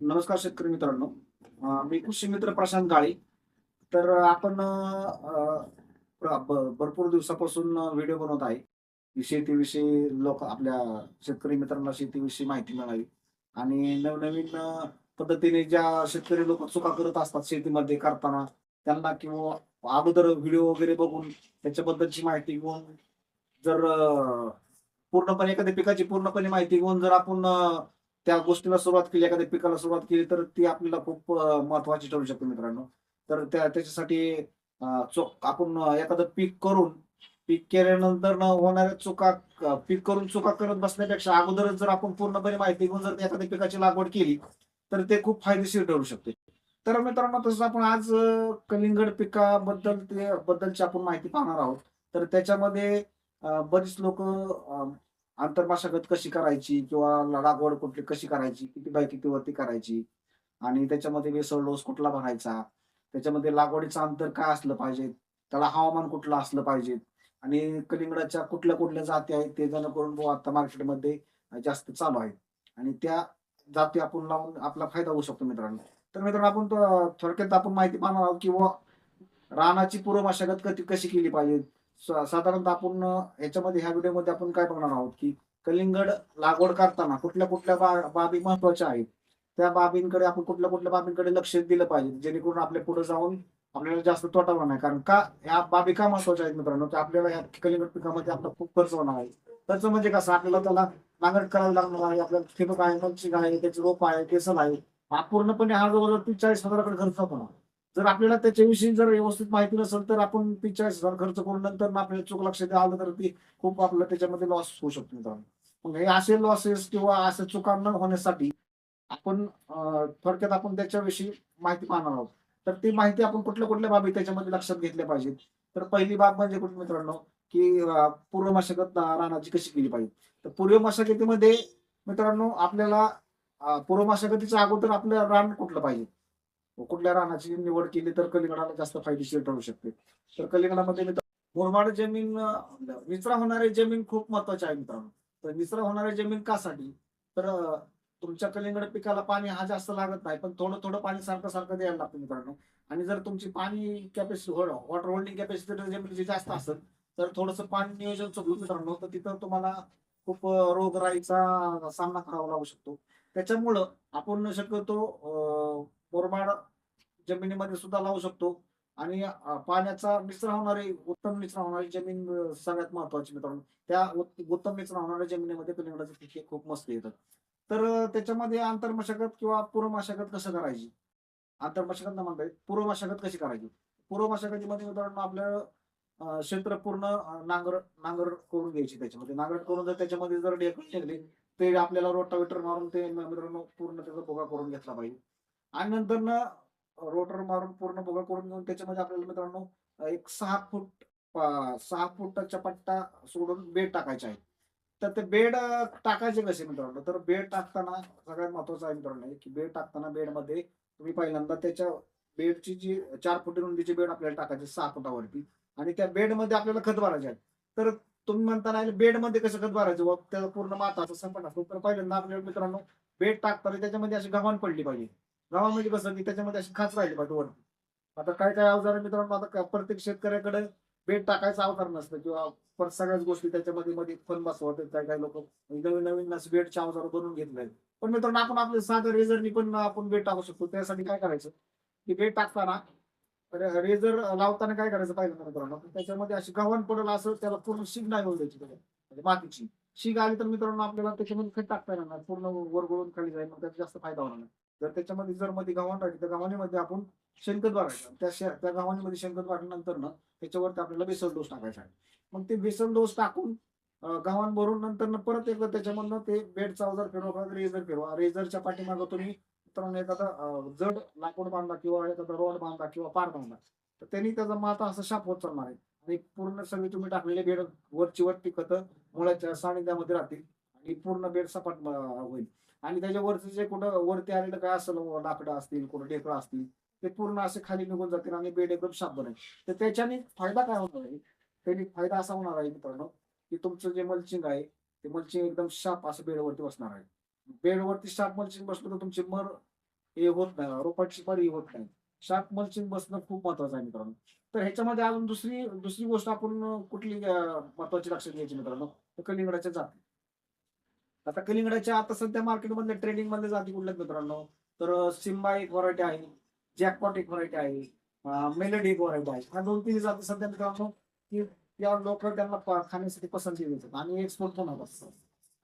नमस्कार शेतकरी मित्रांनो. मी कृषी मित्र प्रशांत काळे तर आपण भरपूर दिवसापासून व्हिडिओ बनवत आहे. शेतीविषयी लोक आपल्या शेतकरी मित्रांना शेतीविषयी माहिती मिळावी. आणि नवनवीन पद्धतीने ज्या शेतकरी लोक चुका करत असतात शेतीमध्ये करताना त्यांना किंवा अगोदर व्हिडिओ वगैरे बघून त्याच्याबद्दलची माहिती घेऊन जर पूर्णपणे एखाद्या पिकाची पूर्णपणे माहिती घेऊन जर आपण त्या गोष्टीला सुरुवात केली एखाद्या पिकाला सुरुवात केली तर ती आपल्याला खूप महत्वाची ठरू शकते मित्रांनो. तर त्या त्याच्यासाठी आपण एखादं पीक करून पीक केल्यानंतर न होणाऱ्या चुका पीक करून चुका करत बसण्यापेक्षा अगोदरच जर आपण पूर्णपणे माहिती घेऊन जर एखाद्या पिकाची लागवड केली तर ते खूप फायदेशीर ठरू शकते. तर मित्रांनो तसंच आपण आज कलिंगड पिकाबद्दल ते बद्दलची आपण माहिती पाहणार आहोत. तर त्याच्यामध्ये बरीच लोक आंतरमाशागत कशी करायची किंवा लागवड कुठली कशी करायची किती बाय किती वरती करायची आणि त्याच्यामध्ये बेसळ डोस कुठला भरायचा त्याच्यामध्ये लागवडीचं अंतर काय असलं पाहिजे त्याला हवामान कुठलं असलं पाहिजे आणि कलिंगडाच्या कुठल्या कुठल्या जाती आहेत ते जेणेकरून आता मार्केटमध्ये जास्त चालू आहेत आणि त्या जाती आपण लावून आपला फायदा होऊ शकतो मित्रांनो. तर मित्रांनो आपण थोडक्यात आपण माहिती पाहणार आहोत किंवा रानाची पूर्व मशागत कधी कशी केली पाहिजे साधारणतः आपण याच्यामध्ये ह्या व्हिडिओमध्ये आपण काय बघणार आहोत की कलिंगड लागवड करताना कुठल्या कुठल्या बाबी महत्त्वाच्या आहेत? त्या बाबींकडे आपण कुठल्या कुठल्या बाबींकडे लक्ष दिलं पाहिजे जेणेकरून आपल्या पुढे जाऊन आपल्याला जास्त तोटा होणार नाही. कारण का या बाबी का महत्त्वाच्या आहेत मित्रांनो? आपल्याला या कलिंगड पिकामध्ये आपला खूप खर्च होणार आहे. खर्च म्हणजे कसं? आपल्याला त्याला नांगरट करायला लागणार आहे आपल्याला ठिबक आहे मल्चिंग आहे त्याची रोप आहे केसल आहे हा पूर्णपणे हा जवळजवळ तीस चाळीस हजाराकडे खर्च होणार. जर आपल्याला त्याच्याविषयी जर व्यवस्थित माहिती नसेल तर आपण तीस चाळीस हजार खर्च करून नंतर आपल्याला चूक लक्षात आलं तर ती खूप आपलं त्याच्यामध्ये लॉस होऊ शकतो मित्रांनो. मग हे असे लॉसेस किंवा असे चुका न होण्यासाठी आपण थोडक्यात आपण त्याच्याविषयी माहिती पाहणार आहोत. तर ती माहिती आपण कुठल्या कुठल्या बाबी त्याच्यामध्ये लक्षात घेतल्या पाहिजेत? तर पहिली बाब म्हणजे कुठे मित्रांनो? की पूर्व मशागत रानाची कशी केली पाहिजे? तर पूर्व मशागतीमध्ये मित्रांनो आपल्याला पूर्व मशागतीच्या अगोदर आपलं रान कुठलं पाहिजे? कुठल्या रानाची निवड केली तर कलिंगडाला जास्त फायदेशीर ठरू शकते. तर कलिंगडामध्ये मित्र मुरमाड जमीन अं, निचरा होणारी जमीन खूप महत्वाची आहे मित्रांनो. तर निचरा होणारी जमीन कासाठी? तर तुमच्या कलिंगड पिकाला पाणी हा जास्त लागत नाही पण थोडं थोडं पाणी सारखं सारखं द्यायला लागतं मित्रांनो. आणि जर तुमची पाणी कॅपॅसिटी वॉटर होल्डिंग कॅपॅसिटी जमिनीची जास्त असेल तर थोडंसं पाणी नियोजन चुकलं मित्रांनो तर तिथं तुम्हाला खूप रोगराईचा सामना करावा लागू शकतो. त्याच्यामुळं आपण शक्यतो मुरमाड जमिनीमध्ये सुद्धा लावू शकतो. आणि पाण्याचा मिश्रण होणारी उत्तम मिश्र होणारी जमीन सगळ्यात महत्वाची मित्रांनो. त्या उत्तम मिश्र होणाऱ्या जमिनीमध्ये कलिंगडाचे पिके खूप मस्त येतात तर त्याच्यामध्ये आंतरमशागत किंवा पूर्व मशागत कसं करायची? आंतरमशागत न म्हणता येईल पूर्व मशागत कशी करायची? पूर्व मशागतीमध्ये मित्रांनो आपल्या क्षेत्र पूर्ण नांगर नांगर करून घ्यायची त्याच्यामध्ये. नांगर करून जर त्याच्यामध्ये जर ढेकून निघले ते आपल्याला रोटावेटर मारून ते मित्रांनो पूर्ण त्याचा भोगा करून घेतला पाहिजे. आणि नंतर ना रोटर मारून पूर्ण भोगा करून घेऊन त्याच्यामध्ये आपल्याला मित्रांनो एक सहा फूट सहा फुटाचा पट्टा सोडून बेड टाकायचे आहे तर ते बेड टाकायचे कसे मित्रांनो? तर बेड टाकताना सगळ्यात महत्वाचं आहे मित्रांनो की बेड टाकताना बेडमध्ये तुम्ही पहिल्यांदा त्याच्या बेडची जी चार फुटी रुंदीची बेड आपल्याला टाकायची सहा फुटावरती. आणि त्या बेडमध्ये आपल्याला खत भरायचे आहे तर तुम्ही म्हणताना बेडमध्ये कसं खत भरायचं? व त्याचा पूर्ण माताचा संपट असतो. तर पहिल्यांदा आपल्याला मित्रांनो बेड टाकताना त्याच्यामध्ये अशी गव्हाण पडली पाहिजे. गावामध्ये कसं की त्याच्यामध्ये अशी खाच राहिली पाहिजे वरती आता काय काय अवजार मित्रांनो आता प्रत्येक शेतकऱ्याकडे बेड टाकायचं अवजार नसतं किंवा परत सगळ्याच गोष्टी त्याच्यामध्ये मध्ये फन बसवतात काय काही लोक. म्हणजे नवीन नवीन बेडच्या अवजार बनवून घेत नाहीत. पण मित्रांनो आपण आपल्या साधं रेझरनी पण आपण बेड टाकू शकतो. त्यासाठी काय करायचं? की बेड टाकताना रेझर लावताना काय करायचं पाहिजे मित्रांनो त्याच्यामध्ये अशी गव्हाण पडलं असं त्याला पूर्ण शीग नाही होऊ द्यायची म्हणजे मातीची. शीग आली तर मित्रांनो आपल्याला त्याच्यामध्ये खत टाकता येणार पूर्ण वरगळून खाली जाईल मग त्याचा जास्त फायदा होणार नाही. जर त्याच्यामध्ये जर मध्ये गव्हाण राहिली तर गव्हाणीमध्ये आपण शेणखत भरायचं त्या शे- त्या गव्हाणीमध्ये शेणखत भरल्यानंतर ना त्याच्यावरती आपल्याला बेसल डोस टाकायचा आहे. मग ते बेसल डोस टाकून गव्हाण भरून नंतर परत एकदा त्याच्यामधनं ते बेडचा अवजार फिरवा रेझर फिरवा. रेझरच्या पाठीमागं तुम्ही मित्रांनो एखादा जड लाकूड बांधा किंवा एखादा रोड बांधा किंवा पार बांधा तर त्यांनी त्याचा माता असं शाप होत चालणार आहे. आणि पूर्ण सगळी तुम्ही टाकलेले बेड वरची वरती खतं मुळाच्या सानिध्यामध्ये राहतील आणि पूर्ण बेड सपाट होईल. आणि त्याच्यावरचं जे कुठं वरती आलेलं काय असेल लाकडं असतील कुठं ढेकळं असतील ते पूर्ण असे खाली निघून जातील आणि बेड एकदम शाप बनेल तर त्याच्याने फायदा काय होणार आहे? त्याने फायदा असा होणार आहे मित्रांनो की तुमचं जे मल्चिंग आहे ते मल्चिंग एकदम शाप असं बेडवरती बसणार आहे. बेडवरती शाप मल्चिंग बसलं तर तुमची मर हे होत नाही रोपाची पण हे होत नाही. शाप मल्चिंग बसणं खूप महत्वाचं आहे मित्रांनो. तर ह्याच्यामध्ये अजून दुसरी दुसरी गोष्ट आपण कुठली महत्वाची लक्षात घ्यायची मित्रांनो तर कलिंगडाच्या जाती. आता कलिंगडाच्या आता सध्या मार्केटमधल्या ट्रेडिंगमध्ये जाती कुठल्या मित्रांनो? तर सिम्बा एक व्हरायटी आहे जॅकपॉट एक व्हरायटी आहे मेलडी एक व्हरायटी आहे. ह्या दोन तीन जाती सध्या मित्रांनो की यावर लोक त्यांना खाण्यासाठी पसंती देतात आणि एक्सपोर्ट पण होत असतात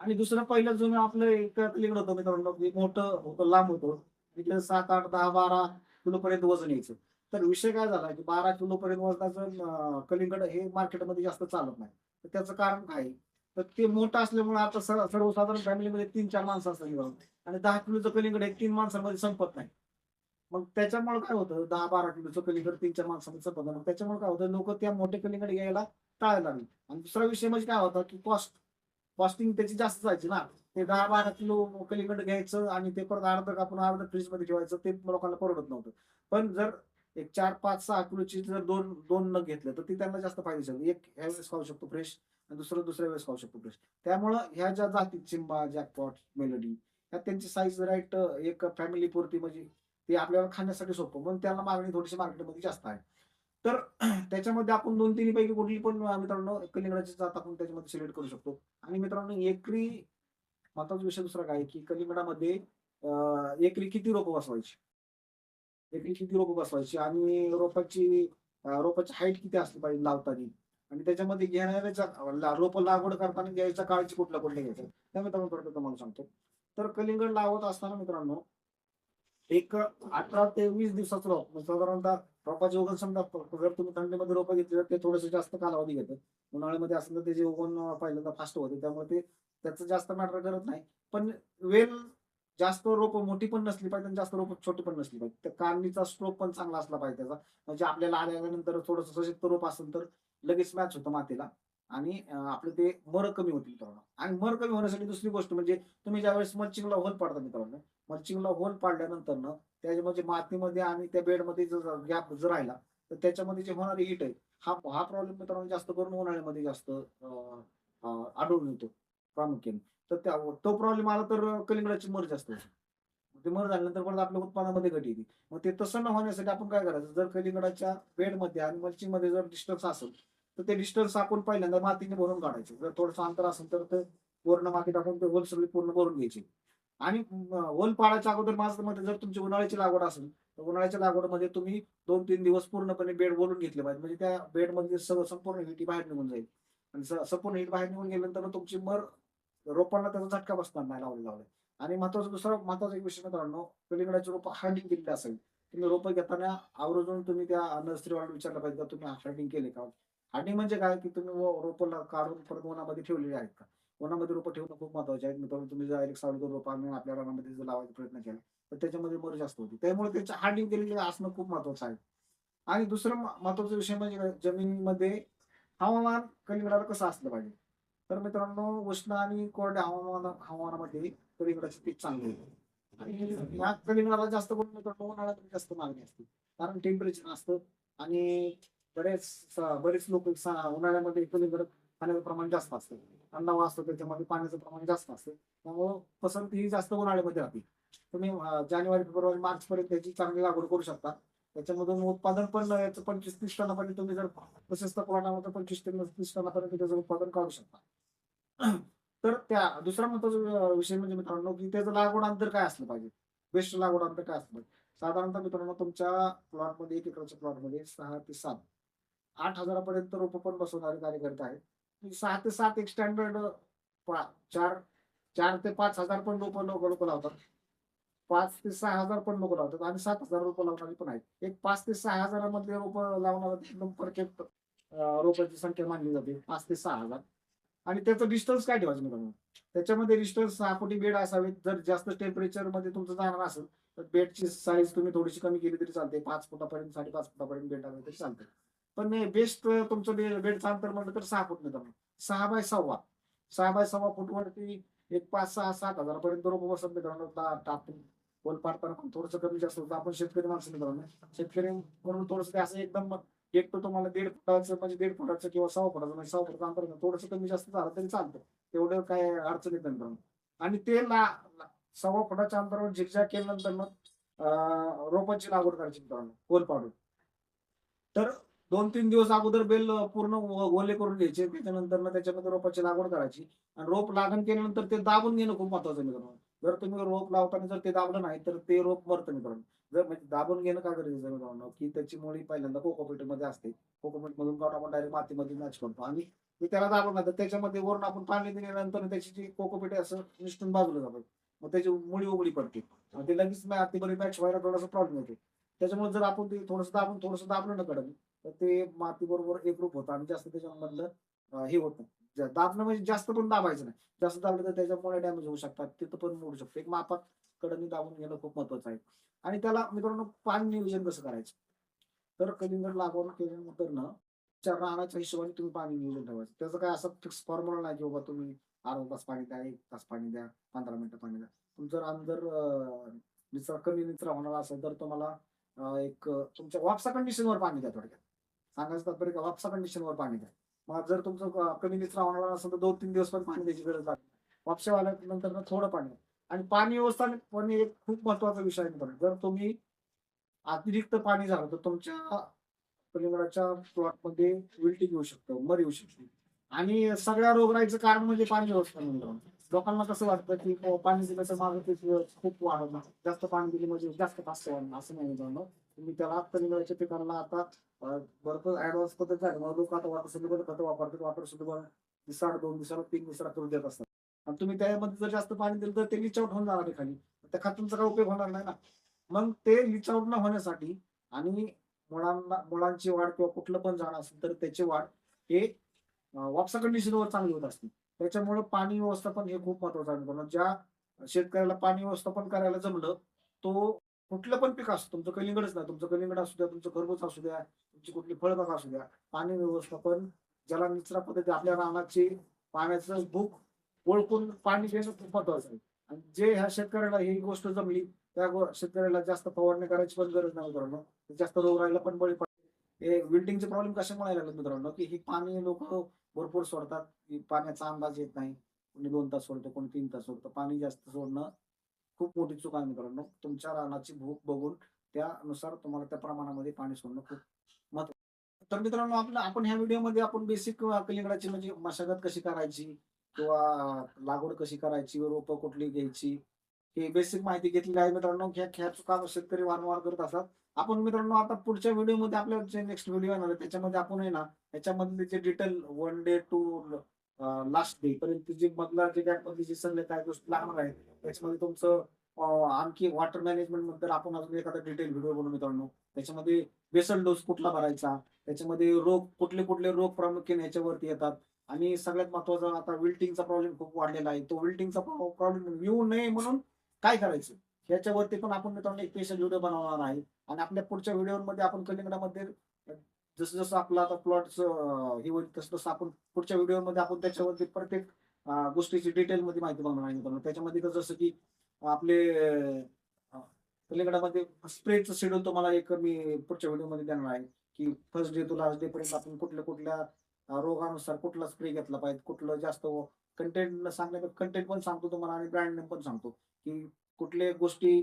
आणि दुसरं पहिलं जुनं आपलं एक कलिंगड होतं मित्रांनो मोठं होतं लांब होतं. तिथे सात आठ दहा बारा किलो पर्यंत वजन यायचं. तर विषय काय झाला की बारा किलो पर्यंत वजनाचं कलिंगड हे मार्केटमध्ये जास्त चालत नाही. तर त्याचं कारण काय? तर ते मोठं असल्यामुळे आता सर्वसाधारण फॅमिलीमध्ये तीन चार माणसं असतात आणि दहा किलोचं कलिंगड हे तीन माणसांमध्ये संपत नाही. मग त्याच्यामुळे काय होतं? दहा बारा किलोचं कलिंगड तीन चार माणसांमध्ये संपत नाही. त्याच्यामुळे काय होतं? लोक त्या मोठे कलिंगड घ्यायला टाळायला लागले. आणि दुसरा विषय म्हणजे काय होता की कॉस्ट कॉस्टिंग त्याची जास्त जायची ना. ते दहा बारा किलो कलिंगड घ्यायचं आणि ते परत अर्ध कापून अर्ध फ्रीजमध्ये ठेवायचं ते लोकांना परवडत नव्हतं. पण जर एक चार पाच सहा किलोची जर दोन दोन नग घेतलं तर ती त्यांना जास्त फायदेशीर एक ह्या वेळेस खाऊ शकतो फ्रेश आणि दुसरं दुसऱ्या वेळेस खाऊ शकतो फ्रेश त्यामुळं ह्या ज्या जाती चिंबा जॅकपॉट मेलडी ह्या त्यांची साईज राईट एक फॅमिली पुरती म्हणजे ते आपल्याला खाण्यासाठी सोपं. पण त्याला मागणी थोडीशी मार्केटमध्ये जास्त आहे. तर त्याच्यामध्ये आपण दोन तीन पैकी कुठली पण मित्रांनो कलिंगडाची जात आपण त्याच्यामध्ये सिलेक्ट करू शकतो. आणि मित्रांनो एकरी महत्त्वाचा विषय दुसरा काय की कलिंगडामध्ये एकरी किती रोपं बसवायची? एकरी किती रोपं बसवायची? आणि रोपाची रोपाची हाईट किती असली पाहिजे लावताना? आणि त्याच्यामध्ये घेणाऱ्याचा रोप लागवड करताना घ्यायचा काळजी कुठल्या कुठल्या घ्यायचा त्या मित्रांनो थोडक्यात तुम्हाला सांगतो. तर कलिंगड लावत असताना मित्रांनो एक अठरा ते वीस दिवसाचं रोप म्हणजे साधारणतः रोपाचे उगवण समजा जर तुम्ही थंडीमध्ये रोपं घेतली तर ते थोडंसं जास्त कालावधी घेतं. उन्हाळ्यामध्ये असलं तर त्याचे उगवण पहिल्यांदा फास्ट होते त्यामुळे ते त्याचं जास्त मॅटर करत नाही. पण वेल जास्त रोप मोठी पण नसली पाहिजे आणि जास्त रोप छोटी पण नसली पाहिजे. तर कारणीचा स्ट्रोक पण चांगला असला पाहिजे त्याचा. म्हणजे आपल्याला आल्यानंतर थोडंसं सशक्त रोप असेल तर लगेच मॅच होतं मातीला. आणि आपलं ते मर कमी होतील मित्रांनो. आणि मर कमी होण्यासाठी दुसरी गोष्ट म्हणजे तुम्ही ज्यावेळेस मल्चिंगला होल पाडता मित्रांनो मल्चिंगला होल पाडल्यानंतर ना त्याच्यामध्ये मातीमध्ये आणि त्या बेडमध्ये जर गॅप जर राहिला तर त्याच्यामध्ये जे होणारी हिट आहे हा हा प्रॉब्लेम मित्रांनो जास्त करून उन्हाळ्यामध्ये जास्त आढळून येतो प्रामुख्याने. तर त्या तो प्रॉब्लेम आला तर कलिंगडाची मर्ज असते ते मर झाल्यानंतर परत आपल्या उत्पादनामध्ये घट येते. मग ते तसं न होण्यासाठी आपण काय करायचं? जर कलिंगडाच्या बेडमध्ये आणि मल्चिंगमध्ये जर डिस्टन्स असेल तर ते डिस्टन्स आपण पहिल्यांदा मातीने भरून काढायचं. जर थोडंसं अंतर असेल तर ते पूर्ण माती टाकून ते होल सगळी पूर्ण भरून घ्यायची. आणि होल पाडायच्या अगोदर माझं जर तुमची उन्हाळ्याची लागवड असेल तर उन्हाळ्याच्या लागवडमध्ये तुम्ही दोन तीन दिवस पूर्णपणे बेड बोलून घेतले पाहिजे. म्हणजे त्या बेडमध्ये सगळं संपूर्ण हिटी बाहेर निघून जाईल. आणि संपूर्ण हिट बाहेर निघून गेल्यानंतर तुमची मर रोपांना त्याचा झटका बसणार नाही लावले लावले. आणि महत्त्वाचा दुसरा महत्त्वाचा एक विषय मित्रांनो कलिंगडाची रोपं हार्डिंग केलेली असेल. तुम्ही रोपं घेताना आवर्जून तुम्ही त्या नर्सरीवाला विचारलं पाहिजे का तुम्ही हार्डिंग केले का? हार्डिंग म्हणजे काय? की तुम्ही रोपं काढून परत उन्हामध्ये ठेवलेले आहेत का? उन्हामध्ये रोपं ठेवणं खूप महत्त्वाचे आहेत. मित्रांनो तुम्ही जर डायरेक्ट सावली रोपं आणून आपल्या रानामध्ये जर लावायचा प्रयत्न केला तर त्याच्यामध्ये मर जास्त होती. त्यामुळे त्याच्या हार्डिंग केलेलं असणं खूप महत्वाचं आहे. आणि दुसरं महत्त्वाचा विषय म्हणजे जमिनीमध्ये हवामान कलिंगडाला कसं असलं पाहिजे? तर मित्रांनो उष्ण आणि कोरड्या हवामान हवामानामध्ये कलिंगडाचे पीक चांगले होते आणि या कलिंगडाला जास्त करून मित्रांनो उन्हाळ्यात जास्त मागणी असते. कारण टेम्परेचर असतं आणि बरेच बरेच लोक उन्हाळ्यामध्ये कलिंगड खाण्याचं प्रमाण जास्त असतं. थंडावा असतो त्याच्यामध्ये पाण्याचं प्रमाण जास्त असतं. त्यामुळं पसंती ही जास्त उन्हाळ्यामध्ये राहते. तुम्ही जानेवारी फेब्रुवारी मार्च पर्यंत त्याची चांगली लागवड करू शकता. त्याच्यामधून उत्पादन पण याचं पंचवीस तीस टनापर्यंत तुम्ही जर प्रशस्त प्रमाणामध्ये पंचवीस ते तीस टनापर्यंत त्याचं उत्पादन काढू शकता. तर त्या दुसरा महत्त्वाचा विषय म्हणजे मित्रांनो की त्याचं लागवड अंतर काय असलं पाहिजे? बेस्ट लागवड अंतर काय असलं पाहिजे? साधारणतः मित्रांनो तुमच्या प्लॉटमध्ये एक एकरच्या प्लॉटमध्ये सहा ते सात आठ हजारापर्यंत रोप पण बसवणारे कार्यकर्ते आहेत. म्हणजे सहा ते सात एक स्टँडर्ड चार चार ते पाच हजार पण लोक लोक लोक लावतात. पाच ते सहा हजार पण लोक लावतात. आणि सात हजार रोपं लावणारी पण आहेत. एक पाच ते सहा हजारामध्ये रोपं लावणार एकदम परफेक्ट रोपांची संख्या मानली जाते. पाच ते सहा हजार. आणि त्याचं डिस्टन्स काय ठेवायचं मित्रांनो? त्याच्यामध्ये डिस्टन्स सहा फुटी बेड असावे जर जास्त टेम्परेचरमध्ये तुमचं जाणार असेल तर बेडची साईज तुम्ही थोडीशी कमी केली तरी चालते. पाच फुटापर्यंत साडेपाच फुटापर्यंत बेड आलं तरी चालते. पण बेस्ट तुमचं बेडचं अंतर म्हटलं तर सहा फूट मित्रांनो. सहा बाय सव्वा. सहा बाय सव्वा फूटवरती एक पाच सहा सात हजारापर्यंत रोप बसत मित्रांनो. टाकून. बोल पाडताना पण थोडस कमी जास्त होतं. आपण शेतकरी माणसं मित्रांनो. शेतकरी म्हणून थोडस ते असं एकदम एक तर तुम्हाला दीड फुटाचं म्हणजे दीड फुटाचं किंवा सव्वा फुटाचं म्हणजे सहा फुटाचं अंतर थोडस कमी जास्त झालं तरी चालतं. तेवढं काय अडचण येत नाही मित्रांनो. आणि ते ला सव्वा फुटाच्या अंतरावर झिकझॅक केल्यानंतर मग अं, रोपांची लागवड करायची मित्रांनो. होल पाडून. तर दोन तीन दिवस अगोदर बेल पूर्ण ओले करून घ्यायचे. त्याच्यानंतर ना त्याच्यामध्ये रोपाची लागवड करायची. आणि रोप लागण केल्यानंतर ते दाबून घेणं खूप महत्वाचं मित्रांनो. जर तुम्ही रोप लावताना जर ते दाबलं नाही तर ते रोप मरतं मित्रांनो जर म्हणजे दाबून घेणं का गरजेचं मित्रांनो? की त्याची मुळी पहिल्यांदा कोकोपीटमध्ये असते. कोकोपीट मधून काढून आपण डायरेक्ट मातीमध्ये मॅच करतो. आणि ते त्याला दाबलं नाही तर त्याच्यामध्ये वरून आपण पाणी दिल्यानंतर त्याची जी कोकोपीट असं निष्ठून बाजूला जातात मग त्याची मुळी उघडी पडते. आणि ते लगेच मातीमध्ये मॅच व्हायला थोडासा प्रॉब्लेम येतो. त्याच्यामुळे जर आपण ते थोडंसं दाबून थोडस दाबलं ना कडक तर ते माती बरोबर एकरूप होतं आणि जास्त त्याच्यामधलं हे होतं दाबणं म्हणजे जास्त पण दाबायचं नाही. जास्त दाबलं तर त्याच्यामुळे डॅमेज होऊ शकतात. तिथं पण मोडू शकतो. एक मापात कडनी दाबून घेणं खूप महत्वाचं आहे. आणि त्याला मित्रांनो पाणी नियोजन कसं करायचं? तर कलिंगड लागवड केल्यानंतर ना चार रानाच्या हिशोबाने तुम्ही पाणी नियोजन ठेवायचं. त्याचं काय असं फिक्स फॉर्म्युला नाही की बाबा तुम्ही अर्धा तास पाणी द्या एक तास पाणी द्या पंधरा मिनिटं पाणी द्या. तुमचं रान जर निचरा कमी निचरा होणार असेल तर तुम्हाला एक तुमच्या वापसा कंडिशनवर पाणी द्या थोडक्यात. सांगायचं तात्पर्य वापसा कंडिशनवर पाणी द्या. मग जर तुमचं कमी निचरा होणार असेल तर दोन तीन दिवस पण पाणी द्यायची गरज लागते. वापसा आल्यानंतर थोडं पाणी आणि पाणी व्यवस्थापन पण एक खूप महत्त्वाचा विषय आहे जर तुम्ही अतिरिक्त पाणी झालं तर तुमच्या कलिंगडाच्या प्लॉटमध्ये विल्टिंग येऊ शकतो मर येऊ शकते. आणि सगळ्या रोगराईचं कारण म्हणजे पाणी व्यवस्थापन लोकांना कसं वाटतं की पाणी दिल्याचं माझं ते खूप वाढवणार जास्त पाणी दिले म्हणजे जास्त पास्त वाढणार असं नाही मित्रांनो तुम्ही त्याला कलिंगडाच्या पिकांना आता भरपूर ऍडव्हान्स पद्धत झाली. मग लोक आता वॉटर शुद्ध खतं वापरतात. वापर सुद्धा दिसाड दोन दिवसाला तीन दिवसाला करून देत असतात. आणि तुम्ही त्यामध्ये जर जास्त पाणी दिलं तर ते लिचआउट होऊन जाणार खाली. त्या खतांचा काय उपयोग होणार नाही ना? मग ते लिचआउट न होण्यासाठी आणि मुळांना मुळांची वाढ किंवा कुठलं पण झाड असेल तर त्याची वाढ हे वापसा कंडिशनवर चांगली होत असते. त्याच्यामुळे पाणी व्यवस्थापन हे खूप महत्वाचं आहे. ज्या शेतकऱ्याला पाणी व्यवस्थापन करायला जमलं तो कुठलं पण पीक असतं तुमचं कलिंगडच नाही तुमचं कलिंगड असू द्या तुमचं खरबूज असू द्या तुमची कुठली फळबाग असू द्या पाणी व्यवस्थापन ज्याला निचरा पद्धती आपल्या रानाची पाण्याचं भूक ओळखून पाणी देणं खूप महत्वाचं आहे. आणि जे ह्या शेतकऱ्याला ही गोष्ट जमली त्या शेतकऱ्याला जास्त फवारणी करायची पण गरज नाही मित्रांनो. जास्त रोग राहायला पण बळी पडते हे विल्डिंगचे प्रॉब्लेम कशामुळे लागले मित्रांनो? की ही पाणी लोक भरपूर सोडतात की पाण्याचा अंदाज येत नाही. कोणी दोन तास सोडतो कोणी तीन तास सोडतो. पाणी जास्त सोडणं खूप मोठी चूक आहे मित्रांनो. तुमच्या रानाची भूक बघून त्यानुसार तुम्हाला त्या प्रमाणामध्ये पाणी सोडणं खूप महत्त्व तर मित्रांनो आपलं आपण ह्या व्हिडिओमध्ये आपण बेसिक कलिंगडाची म्हणजे मशागत कशी करायची किंवा लागवड कशी करायची रोपं कुठली घ्यायची हे बेसिक माहिती घेतलेली आहे मित्रांनो. ह्या ह्या चुका शेतकरी वारंवार करत असतात. आपण मित्रांनो आता पुढच्या व्हिडिओमध्ये आपल्या जे नेक्स्ट व्हिडिओ येणार आहे त्याच्यामध्ये आपण आहे ना त्याच्यामधले जे detail one day to last day पर्यंत जे मधला जे काय मध्ये जे सगळे काय गोष्टी लागणार आहेत त्याच्यामध्ये तुमचं आणखी वॉटर मॅनेजमेंट नंतर आपण अजून एखादा डिटेल व्हिडिओ बनवून मित्रांनो. त्याच्यामध्ये बेसल डोस कुठला भरायचा त्याच्यामध्ये रोग कुठले कुठले रोग प्रामुख्याने याच्यावरती येतात. आणि सगळ्यात महत्त्वाचा आता विल्टिंगचा प्रॉब्लेम खूप वाढलेला आहे. तो विल्टिंगचा प्रॉब्लेम येऊ नये म्हणून काय करायचं? याच्यावरती पण आपण मित्रांनो एक स्पेशल व्हिडिओ बनवणार आहे. आणि आपल्या पुढच्या व्हिडिओमध्ये आपण कलिंगडामध्ये जसं जसं आपलं आता प्लॉट हे होईल तसं तसं आपण पुढच्या व्हिडिओमध्ये आपण त्याच्यावरती प्रत्येक गोष्टीची डिटेल मध्ये माहिती बनवणार आहे त्याच्यामध्ये कसं जसं की आपले अं, कलिंगडामध्ये स्प्रेचं शेड्यूल तुम्हाला एक मी पुढच्या व्हिडिओमध्ये देणार आहे की first day to last day पर्यंत आपण कुठल्या कुठल्या रोगानुसार कुठला स्प्रे घेतला पाहिजे कुठलं जास्त कंटेंट सांगण्या कंटेंट पण सांगतो तुम्हाला आणि ब्रँड नेम पण सांगतो की कुठल्या गोष्टी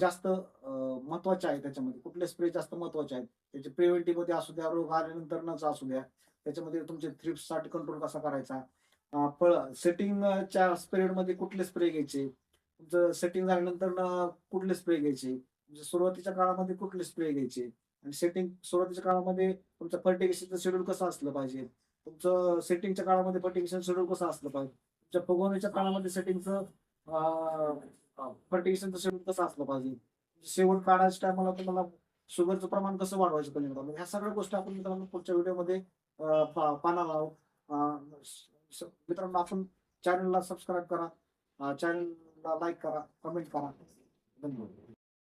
जास्त महत्त्वाच्या आहेत त्याच्यामध्ये. कुठले स्प्रे जास्त महत्त्वाचे आहेत? त्याचे प्रिव्हेंटिव्हमध्ये असू द्या रोग आल्यानंतरच असू द्या. त्याच्यामध्ये तुमचे थ्रिप्ससाठी कंट्रोल कसा करायचा? फळ सेटिंगच्या स्पिरियडमध्ये कुठले स्प्रे घ्यायचे? तुमचं सेटिंग झाल्यानंतर कुठले स्प्रे घ्यायचे? म्हणजे सुरुवातीच्या काळामध्ये कुठले स्प्रे घ्यायचे? आणि सेटिंग सुरुवातीच्या काळामध्ये तुमचं फर्टिगेशनचं शेड्यूल कसं असलं पाहिजे? तुमचं सेटिंगच्या काळामध्ये फर्टिगेशन शेड्यूल कसं असलं पाहिजे? तुमच्या फुगवण्याच्या काळामध्ये सेटिंगचं फर्टिगेशनचं शेड्यूल कसं असलं पाहिजे. म्हणजे शेवट काढायच्या टायमाला तुम्हाला शुगरचं प्रमाण कसं वाढवायचं कलिंगडामध्ये ह्या सगळ्या गोष्टी आपण मित्रांनो पुढच्या व्हिडिओमध्ये पाहणार आहोत. मित्रांनो आपण चॅनलला सबस्क्राईब करा. चॅनलला लाईक करा कमेंट करा. धन्यवाद.